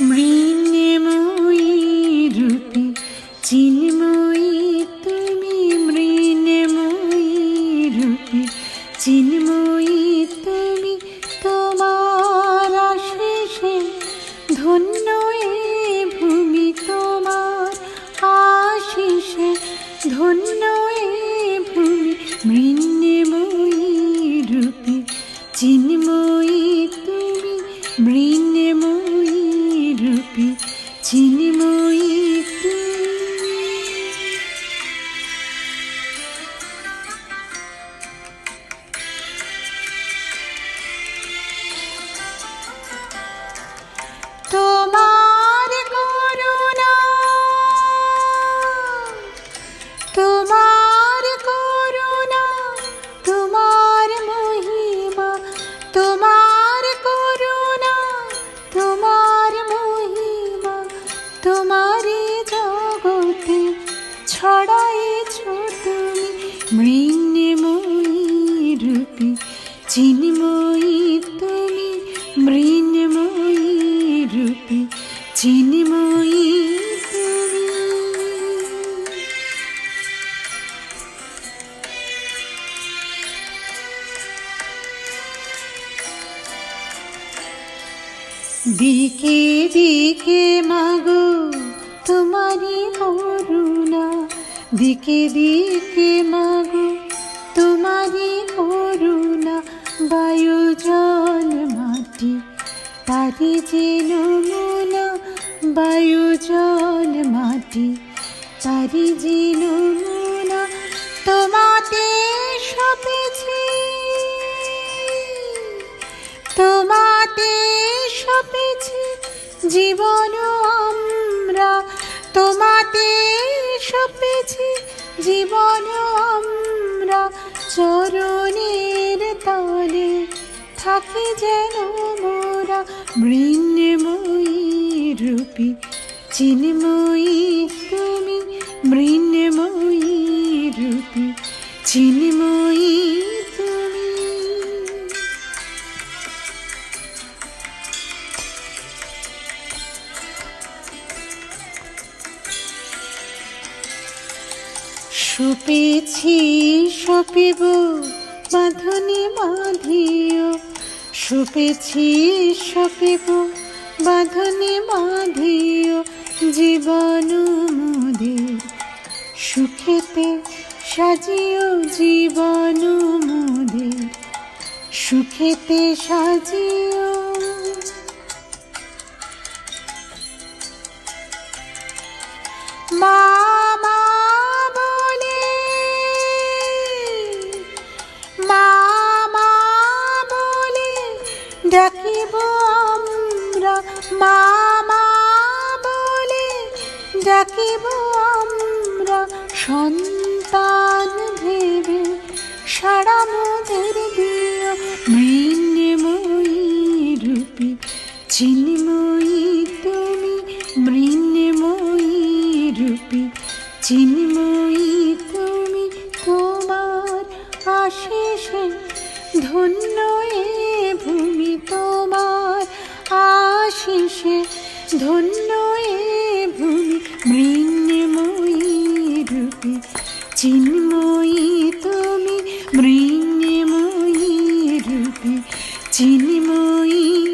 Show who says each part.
Speaker 1: মৃন্ময়ী রূপী চিন্ময়ী তুমি মৃন্ময়ী রূপী চিন্ময়ী তুমি তোমার আশেষে ধন্য চিন্ময়ী তুমি মৃন্ময়ী রূপী চিন্ময়ী দিকে দিকে মাগো তোমারি করুণা দিকে দিকে মাগো জল মাটি, তারি যে নমুনা বায়ু জল মাটি, তারি যে নমুনা তোমাতে সপেছি। তোমাতে সপেছি জীবন আমরা তোমাতে সপেছি জীবন আমরা চরণের তলে থাকি যেন মোরা মৃন্ময়ী রূপী। চিন্ময়ী তুমি মৃন্ময়ী রূপী। চিন্ময়ী সুপেছি সপিব বাঁধনে বাঁধিও সুপেছি সপিব বাঁধনে বাঁধিও জীবন মোদের সুখেতে সাজিও জীবন মোদের সুখেতে সাজিও মা আমরা মা মা বলে ডাকিব আমরা সন্তান ভেবে। সারা মোদের দিও মৃন্ময়ী রূপী চিন্ময়ী তুমি মৃন্ময়ী রূপী চিন্ময়ী তুমি তোমার আশেষে ধন্য এ ভূমি তোমার আশিসে ধন্য এ ভূমি মৃন্ময়ী রূপী। চিন্ময়ী তুমি মৃন্ময়ী রূপী। চিন্ময়ী